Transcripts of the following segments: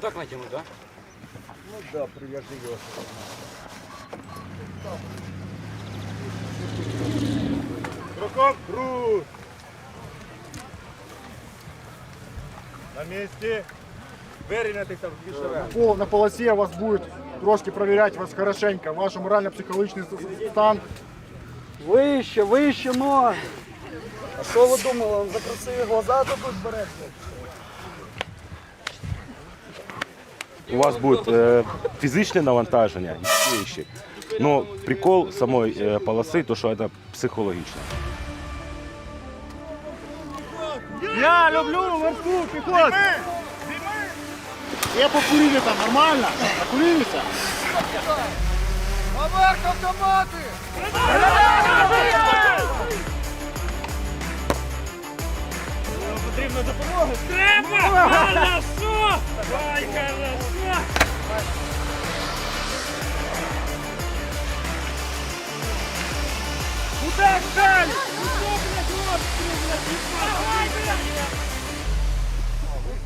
Так натягнуть, да? Ну да, привяжи его. Руком крут. На месте. Вирівнятися в більше Пол на полосе вас будет трошки проверять вас хорошенько, ваш морально-психологічний стан. Вище, вище ноги. А що ви думали, він за красиві глаза тут береться? у вас будет э, физичное навантажение, вещи. Но прикол самой э, полосы, то, что это психологично. Я люблю верту, пехот! Все покурили там, нормально? Покурились? Треба! Хорошо! Ай, хорошо! Удар, даль!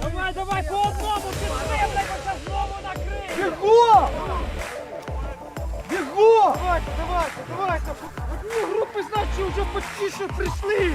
Давай, давай, по одному, підтримуйся, знову накрий! Бігом! Бігом! Давайте, давайте, давайте! Одні групи, значить, вже почти прийшли!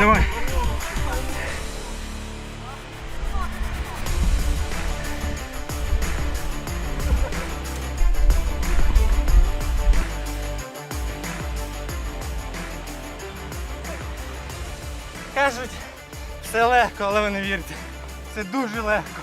Давай! Кажуть, все легко, але ви не вірите. Це дуже легко.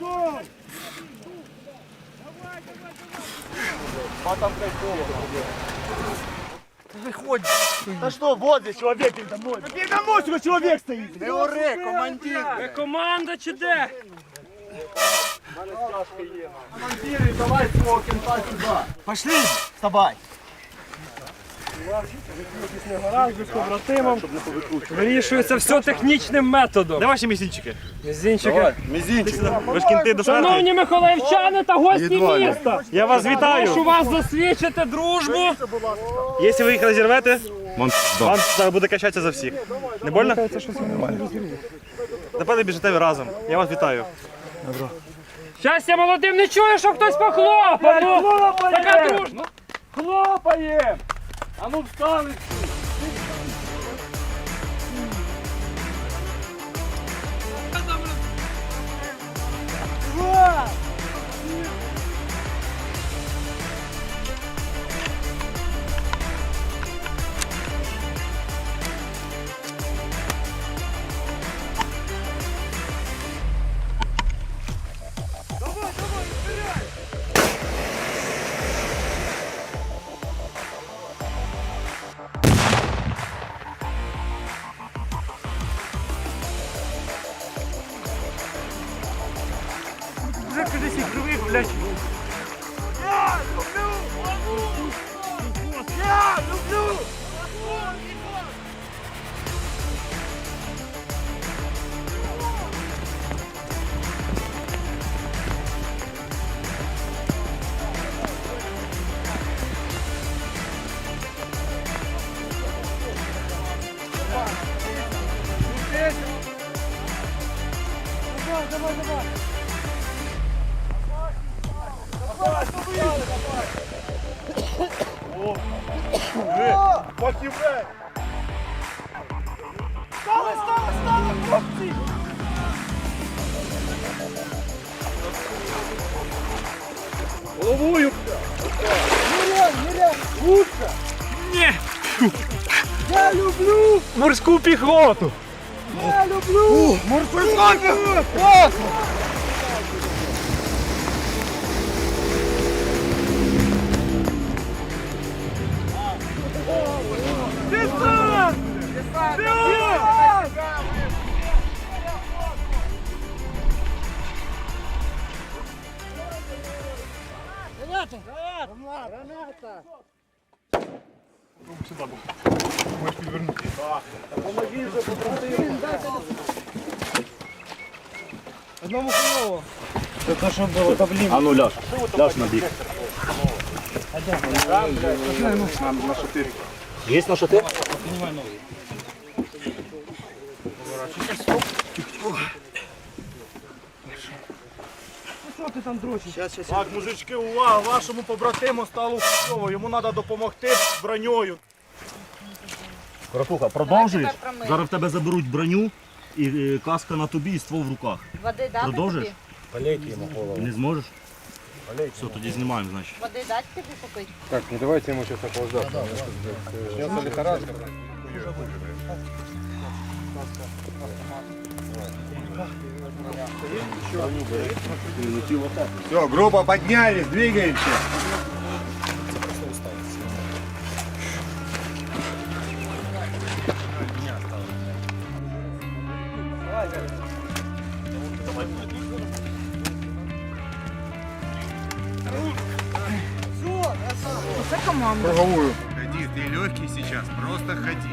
Давай, давай, давай. Потом кайфово. Выходи. Да что, вот здесь человек передо мной. Да передо мной сюда человек стоит. Да его ре, командир. Ре, команда чи де? Командиры, давай свого кента сюда. Пошли с тобой. Вирішується все технічним методом. Де ваші мізинчики? Мізинчики. Ви ж кінти до Шановні миколаївчани та гості міста, Я вас прошу вітаю. вас засвідчити дружбу. Якщо ви їх розірвете, вам буде качатися за всіх. Не больно? Напевно, біжите ви разом. Я вас вітаю. Щастя молодим не чує, що хтось похлопав. Ну, така дружба. Хлопаем! А ну встали! Вже кудись ігрових, блядь. Я люблю! Я люблю! Фахівець! Стали, стали, стали, хлопці! Головою! Я люблю! Морську піхоту! Я люблю! Морфозони! Класно! Десант! Десант! Граната! Граната! Сюда был. Можешь перевернуть. Да. Помоги же, Одному хуёво. Да то, что было, это блин. А ну ляж. Ляж на бік. А де? На 4. Шатир? Що ти там дрочиш? Так, мужички, увага! Вашому побратиму стало хуйово. Йому треба допомогти з броньою. Братуха, продовжуєш? Зараз в тебе заберуть броню і е, каска на тобі і ствол в руках. Води дати Продовжиш? тобі? Не зможеш? Все, тоді знімаємо, значить. Води дати тобі попити? Все, группа поднялись, двигаемся. Круговую. Ходи, ты легкий сейчас, просто ходи.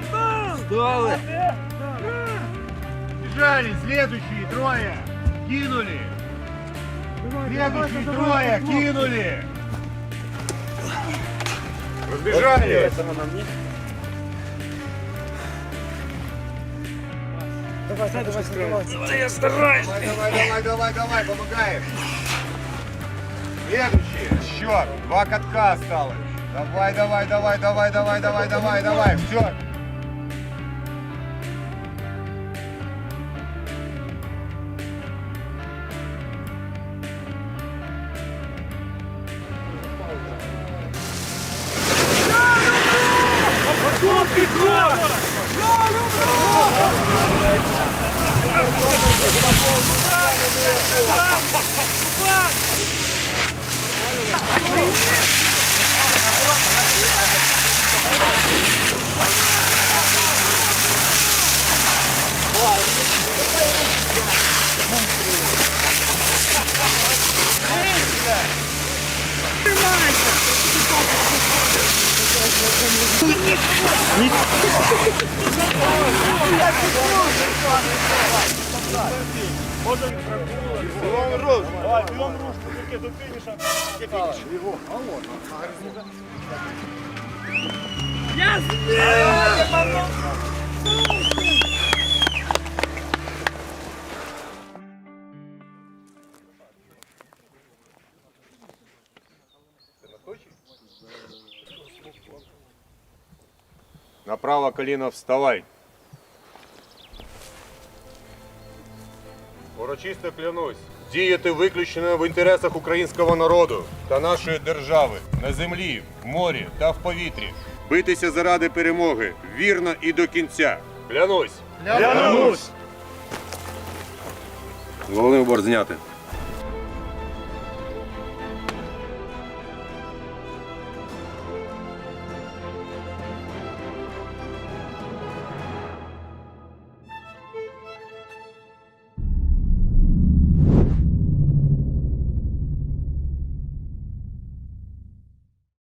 Бежали, следующие трое. Кинули. Следующие трое, кинули. Разбежали. Давай, давай, давай, давай, помогаем. Следующий. Счет. Два катка осталось. Давай, давай, давай, давай, давай, давай, давай, давай. Все. Давай, берем ручку, руки до финиша. Где финиш? На вставай. Урочисто клянусь діяти виключно в інтересах українського народу та нашої держави на землі, в морі та в повітрі. Битися заради перемоги вірно і до кінця. Клянусь! Клянусь! Головний убор зняти.